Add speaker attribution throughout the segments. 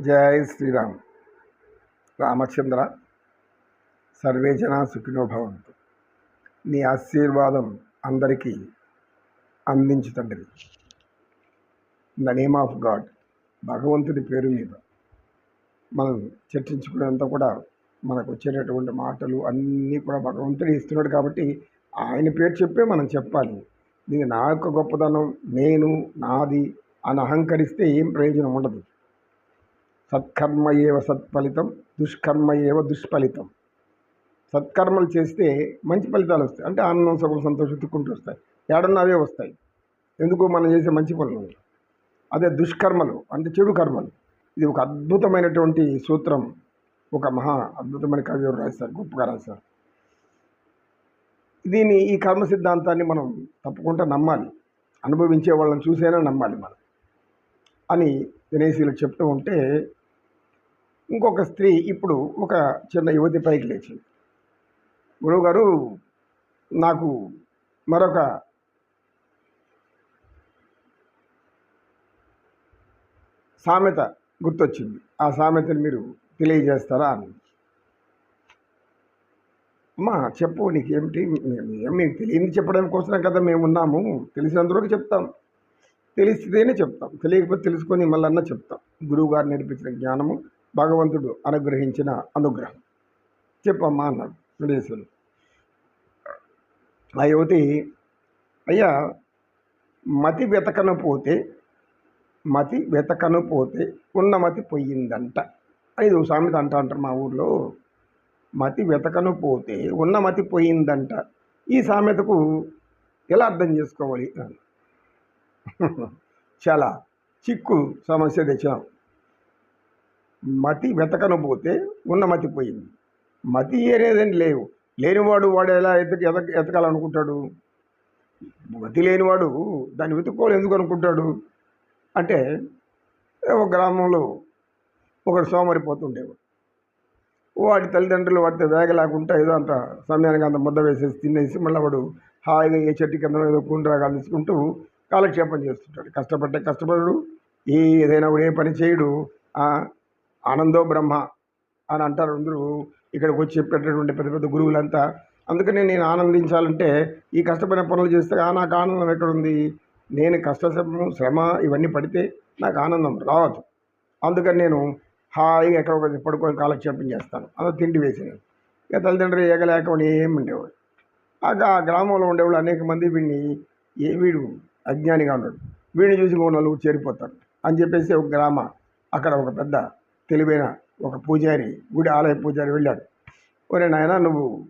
Speaker 1: జై శ్రీరామ్. రామచంద్ర సర్వే జన సుఖినో భవంతు. నీ ఆశీర్వాదం అందరికీ అందించు తండ్రి. ద నేమ్ ఆఫ్ గాడ్ భగవంతుడి పేరు మీద మనం చర్చించుకునేంత కూడా మనకు వచ్చేటటువంటి మాటలు అన్నీ కూడా భగవంతుడు ఇస్తున్నాడు కాబట్టి ఆయన పేరు చెప్పే మనం చెప్పాలి. ఇది నా యొక్క గొప్పదనం నేను నాది అని అహంకరిస్తే ఏం ప్రయోజనం ఉండదు. సత్కర్మ ఏవ సత్ఫలితం దుష్కర్మ ఏవ దుష్ఫలితం. సత్కర్మలు చేస్తే మంచి ఫలితాలు వస్తాయి. అంటే ఆనందం సుఖం సంతోషం తిక్కుంటూ వస్తాయి. ఏడన్నా అవే వస్తాయి. ఎందుకు మనం చేసే మంచి పనులు? అదే దుష్కర్మలు అంటే చెడు కర్మలు. ఇది ఒక అద్భుతమైనటువంటి సూత్రం. ఒక మహా అద్భుతమైన కవి ఎవరు రాశారు? గొప్పగా రాశారు. దీని ఈ కర్మ సిద్ధాంతాన్ని మనం తప్పకుండా నమ్మాలి. అనుభవించే వాళ్ళని చూసైనా నమ్మాలి మనం. అని దినేశీలు చెప్తూ ఉంటే ఇంకొక స్త్రీ ఇప్పుడు ఒక చిన్న యువతి పైకి లేచింది. గురువుగారు నాకు మరొక సామెత గుర్తొచ్చింది. ఆ సామెతను మీరు తెలియజేస్తారా అని. అమ్మా చెప్పు నీకేమిటి? ఏమిటి మీకు తెలియని చెప్పడం కోసమే కదా మేము ఉన్నాము. తెలిసినంతవరకు చెప్తాం. తెలిస్తేనే చెప్తాం. తెలియకపోతే తెలుసుకొని మళ్ళన్నా చెప్తాం. గురువుగారు నేర్పించిన జ్ఞానము భగవంతుడు అనుగ్రహించిన అనుగ్రహం. చెప్పమ్మా అన్నాడు విదేశంలో ఆ యువతి అయ్యా మతి వెతకను పోతే మతి వెతకను పోతే ఉన్న మతి పోయిందంట. ఇది ఓ సామెత అంట అంటారు మా ఊర్లో. మతి వెతకను పోతే ఉన్న మతి పోయిందంట. ఈ సామెతకు ఎలా అర్థం చేసుకోవాలి? చాలా చిక్కు సమస్య తెచ్చాం. మతి వెతకనపోతే ఉన్న మతి పోయింది. మతి అనేదని లేవు. లేనివాడు వాడు ఎలా ఎతక ఎతక ఎతకాలనుకుంటాడు? మతి లేనివాడు దాన్ని వెతుక్కోవాలి ఎందుకు అనుకుంటాడు? అంటే ఒక గ్రామంలో ఒకడు సోమరిపోతుండేవాడు. వాడి తల్లిదండ్రులు వాడితే వేగలేకుండా ఏదో అంత సమయానికి అంత ముద్ద వేసేసి తినేసి మళ్ళీ వాడు హాయిగా ఏ చెట్టు కింద ఏదో కుండ్రాగాలు తీసుకుంటూ కాలక్షేపం చేస్తుంటాడు. కష్టపడ్డే కష్టపడడు. ఏదైనా కూడా ఏ పని చేయడు. ఆనందో బ్రహ్మ అని అంటారు అందరూ. ఇక్కడికి వచ్చి చెప్పేటటువంటి పెద్ద పెద్ద గురువులంతా. అందుకని నేను ఆనందించాలంటే ఈ కష్టపడిన పనులు చేస్తే నాకు ఆనందం ఎక్కడుంది? నేను కష్టశ్రమ శ్రమ ఇవన్నీ పడితే నాకు ఆనందం రాదు. అందుకని నేను హాయిగా ఎక్కడ ఒక పడుకొని కాలక్షేపం చేస్తాను. అలా తిండి వేసాను ఇక తల్లిదండ్రులు ఏగలేక ఏముండేవాడు ఏమి ఉండేవాడు ఆ గ్రామంలో ఉండేవాళ్ళు అనేక మంది వీడిని ఏ వీడు అజ్ఞానిగా ఉన్నాడు. వీడిని చూసి ఇంకో నలుగురు చేరిపోతాడు అని చెప్పేసి ఒక గ్రామ అక్కడ ఒక పెద్ద తెలివైన ఒక పూజారి గుడి ఆలయ పూజారి వెళ్ళాడు. ఒరే నాయన నువ్వు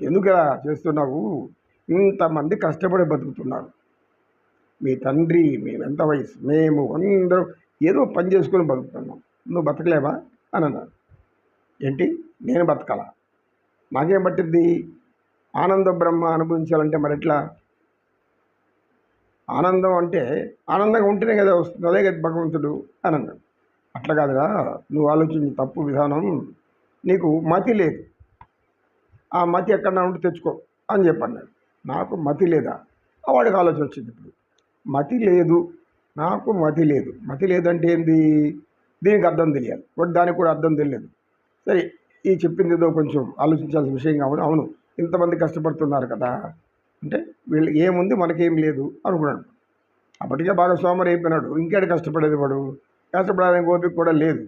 Speaker 1: ఎందుకు ఇలా చేస్తున్నావు? ఇంతమంది కష్టపడి బతుకుతున్నారు. మీ తండ్రి మేము ఎంత వయసు మేము అందరం ఏదో పని చేసుకొని బతుకుతున్నాం. నువ్వు బతకలేవా? అని అన్నాడు. ఏంటి? నేను బతకాల? నాకేం పట్టింది ఆనంద బ్రహ్మ అనుభవించాలంటే మరి ఎట్లా? ఆనందం అంటే ఆనందంగా ఉంటేనే కదా వస్తుంది. అదే కదా భగవంతుడు అని అన్నాడు. అట్లా కాదురా. నువ్వు ఆలోచించి తప్పు విధానం నీకు మతి లేదు. ఆ మతి ఎక్కడన్నా ఉంటే తెచ్చుకో అని చెప్పన్నాడు. నాకు మతి లేదా? వాడికి ఆలోచన వచ్చింది ఇప్పుడు. మతి లేదు. నాకు మతి లేదు. మతి లేదంటే ఏంది? దీనికి అర్థం తెలియాలి. వాడు దానికి కూడా అర్థం తెలియదు సరే ఈ చెప్పింది ఏదో కొంచెం ఆలోచించాల్సిన విషయం కావాలి. అవును ఇంతమంది కష్టపడుతున్నారు కదా. అంటే వీళ్ళు ఏముంది మనకేం లేదు అనుకున్నాడు. అప్పటికే బాగా సోమరి అయిపోయినాడు. ఇంకేడు కష్టపడేది వాడు? కష్టపడడానికి ఓపిక కూడా లేదు.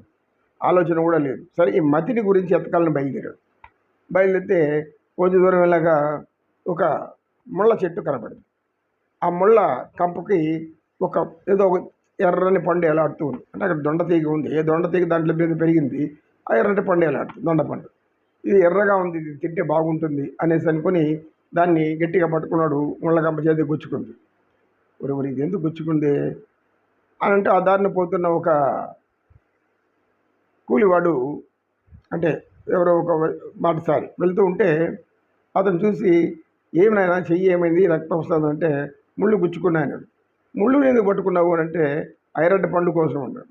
Speaker 1: ఆలోచన కూడా లేదు. సరే ఈ మతిని గురించి ఎతకాలని బయలుదేరాడు? బయలుదేరితే కొంచెం దూరం వెళ్ళాక ఒక ముళ్ళ చెట్టు కనపడింది ఆ ముళ్ళ కంపకి ఒక ఏదో ఒక ఎర్రని పండు ఎలాడుతూ ఉంది. అంటే అక్కడ దొండ తీగ ఉంది. ఏ దొండ తీగ దాంట్లో మీద పెరిగింది ఆ ఎర్రటి పండు ఎలాడుతుంది దొండ పండు. ఇది ఎర్రగా ఉంది ఇది తింటే బాగుంటుంది అనేసి అనుకుని దాన్ని గట్టిగా పట్టుకున్నాడు ముళ్ళ కంప చేతి గుచ్చుకుంది. ఒరి ఒరి ఇది ఎందుకు గుచ్చుకుంది? అని అంటే ఆ దారిని పోతున్న ఒక కూలివాడు అంటే ఎవరో ఒక మాటసారి వెళ్తూ ఉంటే అతను చూసి ఏమైనా చెయ్యి ఏమైంది? రక్తం వస్తుందంటే ముళ్ళు గుచ్చుకున్నాను ముళ్ళు ఎందుకు పట్టుకున్నావు అని అంటే ఐరడ్డి పండు కోసం అన్నాడు.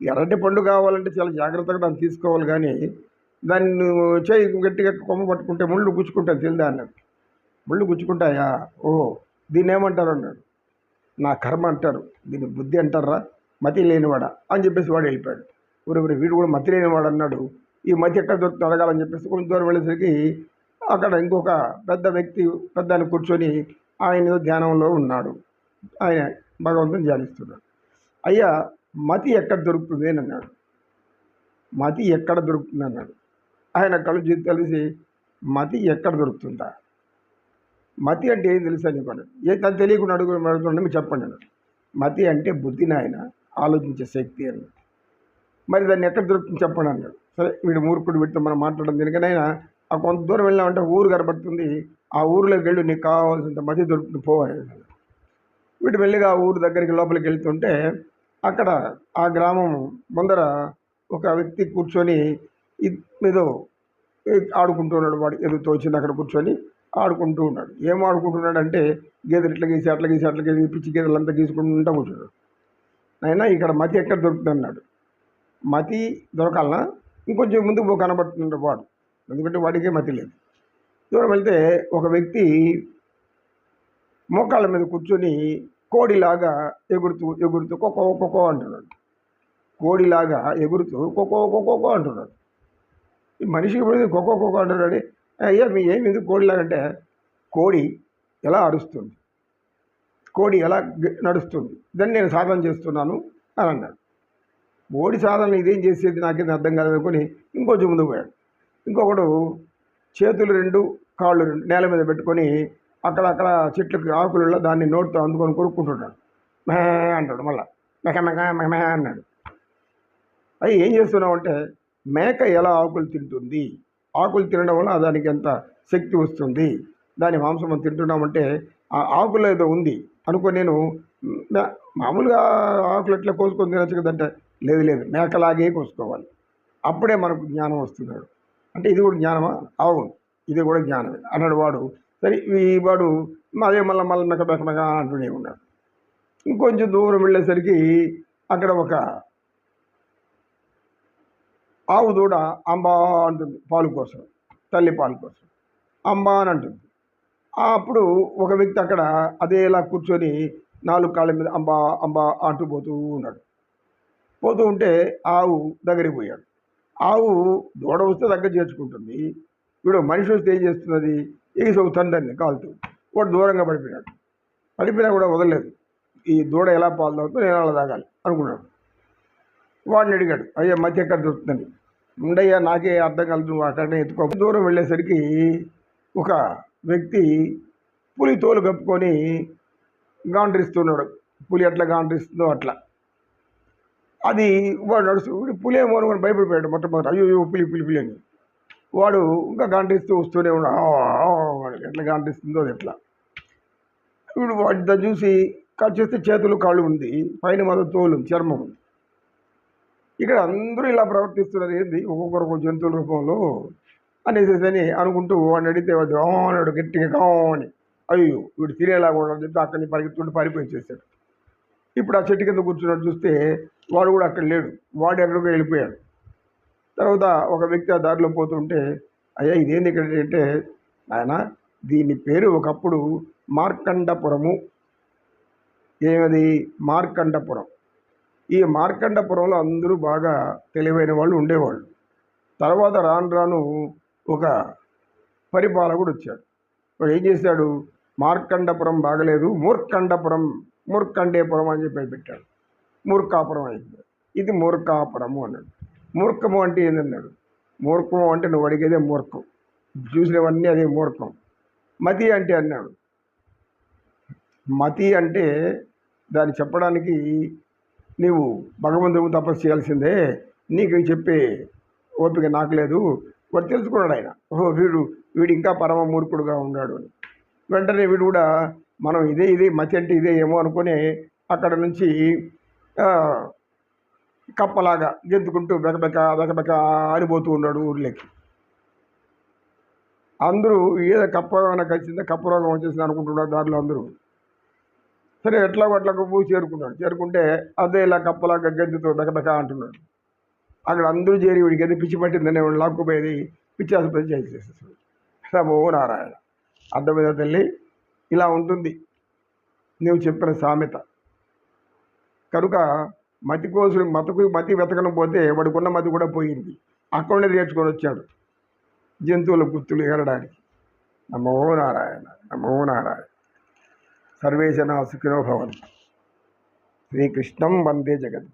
Speaker 1: ఎర్రటి పండు కావాలంటే చాలా జాగ్రత్తగా దాన్ని తీసుకోవాలి కానీ దాన్ని చేయి గట్టిగా కొమ్మ పట్టుకుంటే ముళ్ళు గుచ్చుకుంటాను తెలియదా అన్నాడు. ముళ్ళు గుచ్చుకుంటాయా? ఓ దీన్ని ఏమంటారు అన్నాడు. నా కర్మ అంటారు. దీన్ని బుద్ధి అంటారా? మతి లేనివాడా? అని చెప్పేసి వాడు వెళ్ళిపోయాడు. ఊరి వీడు కూడా మతి లేనివాడు అన్నాడు. ఈ మతి ఎక్కడ దొరుకుతుంది అడగాలని చెప్పేసి కొంచెం దూరం వెళ్ళేసరికి అక్కడ ఇంకొక పెద్ద వ్యక్తి పెద్ద ఆయన కూర్చొని ఆయన ధ్యానంలో ఉన్నాడు. ఆయన భగవంతుని ధ్యానిస్తున్నాడు. అయ్యా మతి ఎక్కడ దొరుకుతుంది అని అన్నాడు. మతి ఎక్కడ దొరుకుతుంది అన్నాడు. ఆయన కళ్ళు కలిసి మతి ఎక్కడ దొరుకుతుందా? మతి అంటే ఏం తెలుసు అని అన్నాడు ఏ తను తెలియకుండా అడుగు అడుగుతుండే మీరు చెప్పండి అన్నాడు. మతి అంటే బుద్ధి నాయన ఆలోచించే శక్తి అన్నాడు. మరి దాన్ని ఎక్కడ దొరుకుతుంది చెప్పండి అన్నాడు. సరే వీడు మూర్ఖుడు వీటితో మనం మాట్లాడడం దీనికనైనా ఆ కొంత దూరం వెళ్ళామంటే ఊరు కనబడుతుంది ఆ ఊరిలోకి వెళ్ళి నీకు కావాల్సినంత మతి దొరుకుతుంది పోవాలి వీడు మెల్లిగా ఆ ఊరు దగ్గరికి లోపలికి వెళ్తుంటే అక్కడ ఆ గ్రామం ముందర ఒక వ్యక్తి కూర్చొని ఏదో ఆడుకుంటున్నాడు వాడు ఏదో తోచింది అక్కడ కూర్చొని. ఆడుకుంటూ ఉన్నాడు. ఏం ఆడుకుంటున్నాడు అంటే గేదెలు ఇట్లా గీసి అట్లా గీసి అట్లా గీసి పిచ్చి గేదెలు అంతా గీసుకుంటూ కూర్చున్నాడు. అయినా ఇక్కడ మతి ఎక్కడ దొరుకుతుంది అన్నాడు మతి దొరకాలనా? ఇంకొంచెం ముందుకు కనబడుతున్నాడు వాడు. ఎందుకంటే వాడికే మతి లేదు. దూరం వెళ్తే ఒక వ్యక్తి మోకాళ్ళ మీద కూర్చొని కోడిలాగా ఎగురుతూ ఎగురుతూ కొక్కో కొక్కో అంటున్నాడు. కోడిలాగా ఎగురుతూ కొక్కో కొక్కో అంటున్నాడు. ఈ మనిషికి పడితే కొక్కో కొక్కో అంటున్నాడు అయ్యా మీ ఏమి ఎందుకు కోడిలాగంటే కోడి ఎలా అరుస్తుంది? కోడి ఎలా నడుస్తుంది? దాన్ని నేను సాధన చేస్తున్నాను అని అన్నాడు. కోడి సాధన ఇదేం చేసేది నాకేం అర్థం కాదనుకొని ఇంకొంచెం ముందుకు పోయాడు. ఇంకొకడు చేతులు రెండు కాళ్ళు రెండు నేల మీద పెట్టుకొని అక్కడక్కడ చెట్లకి చెట్లకు ఆకులలో దాన్ని నోటితో అందుకొని కొనుక్కుంటుంటాడు మే అంటాడు మళ్ళా. మెక మెక మెక అన్నాడు. అవి ఏం చేస్తున్నావు అంటే మేక ఎలా ఆకులు తింటుంది? ఆకులు తినడం వల్ల దానికి ఎంత శక్తి వస్తుంది. దాని మాంసం మనం తింటున్నామంటే ఆ ఆకులు ఏదో ఉంది అనుకో నేను మే- మామూలుగా ఆకులు ఎట్లా కోసుకొని తినచ్చు కదంటే లేదు లేదు. మేకలాగే కోసుకోవాలి. అప్పుడే మనకు జ్ఞానం వస్తున్నాడు. అంటే ఇది కూడా జ్ఞానమా? అవును. ఇది కూడా జ్ఞానమే అన్నాడు వాడు. సరే ఈ వాడు అదే మళ్ళీ మళ్ళీ మెక మెక మెక అంటూనే ఉన్నాడు. ఇంకొంచెం దూరం వెళ్ళేసరికి అక్కడ ఒక ఆవు దూడ అంబా అంటుంది పాలు కోసం తల్లి పాలు కోసం. అంబా అని అంటుంది. అప్పుడు ఒక వ్యక్తి అక్కడ అదేలా కూర్చొని నాలుగు కాళ్ళ మీద అంబా అంబా అంటూ పోతూ ఉన్నాడు. పోతూ ఉంటే ఆవు దగ్గరికి పోయాడు. ఆవు దూడ వస్తే దగ్గర చేర్చుకుంటుంది. వీడు మనిషి వస్తే ఏం చేస్తున్నది? ఎగిసి తండ్రిని కాలుతూ వాడు దూరంగా పడిపోయాడు. పడిపోయినా కూడా వదలలేదు. ఈ దూడ ఎలా పాలు తాగుతుందో నేను అలా తాగాలి అనుకున్నాడు. వాడిని అడిగాడు అయ్యా మధ్య ఎక్కడ దొరుకుతుంది ఉండయ్యా నాకే అర్థం కలదు నువ్వు అక్కడనే ఎత్తుకో. దూరం వెళ్ళేసరికి ఒక వ్యక్తి పులి తోలు కప్పుకొని గాండ్రిస్తున్నాడు. పులి ఎట్లా గాండ్రిస్తుందో అట్లా. అది వాడు నడుస్తూ పులి ఏమో అనుకుని భయపడిపోయాడు మొట్టమొదటి. అయ్యో అయ్యో, పులి పులి పులి అని. వాడు ఇంకా గాండ్రిస్తూ వస్తూనే ఉన్నాడు. "ఆ, ఎట్లా గాండ్రిస్తుందో అది ఎట్లా? ఇప్పుడు వాటి దాన్ని చూసి కట్ చేస్తే చేతులు కాళ్ళు ఉంది పైన మాత్రం తోలు చర్మం ఉంది. ఇక్కడ అందరూ ఇలా ప్రవర్తిస్తున్నారు ఏంది? ఒక్కొక్కరు ఒక జంతువుల రూపంలో అనేసి అని అనుకుంటూ వాడిని అడిగితే వాడు అన్నాడు గట్టిగా కావని అయ్యో వీడు తినేలాగా కూడా చెప్పి అక్కడిని పరిగెత్తుంటే పారిపోయి చేశాడు ఇప్పుడు ఆ చెట్టు కింద కూర్చున్నట్టు చూస్తే వాడు కూడా అక్కడ లేడు. వాడు ఎక్కడికో వెళ్ళిపోయాడు. తర్వాత ఒక వ్యక్తి ఆ దారిలో పోతుంటే అయ్యా ఇదేంది ఇక్కడ? అంటే ఆయన దీని పేరు ఒకప్పుడు మార్కండపురము. ఏమది? మార్కండపురం. ఈ మార్కండపురంలో అందరూ బాగా తెలివైన వాళ్ళు ఉండేవాళ్ళు. తర్వాత రాను రాను ఒక పరిపాలకుడు వచ్చాడు. వాడు ఏం చేశాడు? మార్కండపురం బాగలేదు మూర్ఖండపురం మూర్ఖండేపురం అని చెప్పి పెట్టాడు. మూర్ఖాపురం అయింది ఇది మూర్ఖాపురము అన్నాడు. మూర్ఖము అంటే ఏందన్నాడు? మూర్ఖము అంటే నువ్వు అడిగేదే మూర్ఖం. చూసినవన్నీ అదే మూర్ఖం. మతి అంటే అన్నాడు. మతి అంటే దాన్ని చెప్పడానికి నీవు భగవంతుడు తపస్సు చేయాల్సిందే. నీకు చెప్పే ఓపిక నాకు లేదు. వాడు తెలుసుకున్నాడు ఆయన. ఓహో వీడు వీడు ఇంకా పరమ మూర్ఖుడుగా ఉన్నాడు అని. వెంటనే వీడు కూడా మనం ఇదే ఇదే మతి అంటే ఇదే ఏమో అనుకొని అక్కడ నుంచి కప్పలాగా గెంతుకుంటూ బెకబెక బెకబెక ఆడిపోతూ ఉన్నాడు ఊర్లోకి. అందరూ ఏదో కప్ప ఏమైనా కలిసిందే? కప్ప రోగం వచ్చేసింది అనుకుంటున్నారు దారిలో అందరూ. సరే ఎట్లా అట్లా పోయి చేరుకున్నాడు. చేరుకుంటే అదే ఇలా కప్పలాగా గద్దెతో డకడక అంటున్నాడు. అక్కడ అందరూ చేరి వీడికి ఏదో పిచ్చి పట్టిందని వాడు లాక్కుపోయేది? పిచ్చి ఆసుపత్రి చేసేసేసాడు రమో నారాయణ అర్థమైన తల్లి? ఇలా ఉంటుంది. నువ్వు చెప్పిన సామెత. కనుక మతి కోసం మతకు మతి వెతకను పోతే వాడుకున్న మతి కూడా పోయింది. అక్కడనే నేర్చుకొని వచ్చాడు. జంతువుల గుర్తులు ఏరడానికి. నమో నారాయణ నమో నారాయణ. సర్వేశన సుఖినో భవన్ శ్రీకృష్ణం వందే జగద్గురు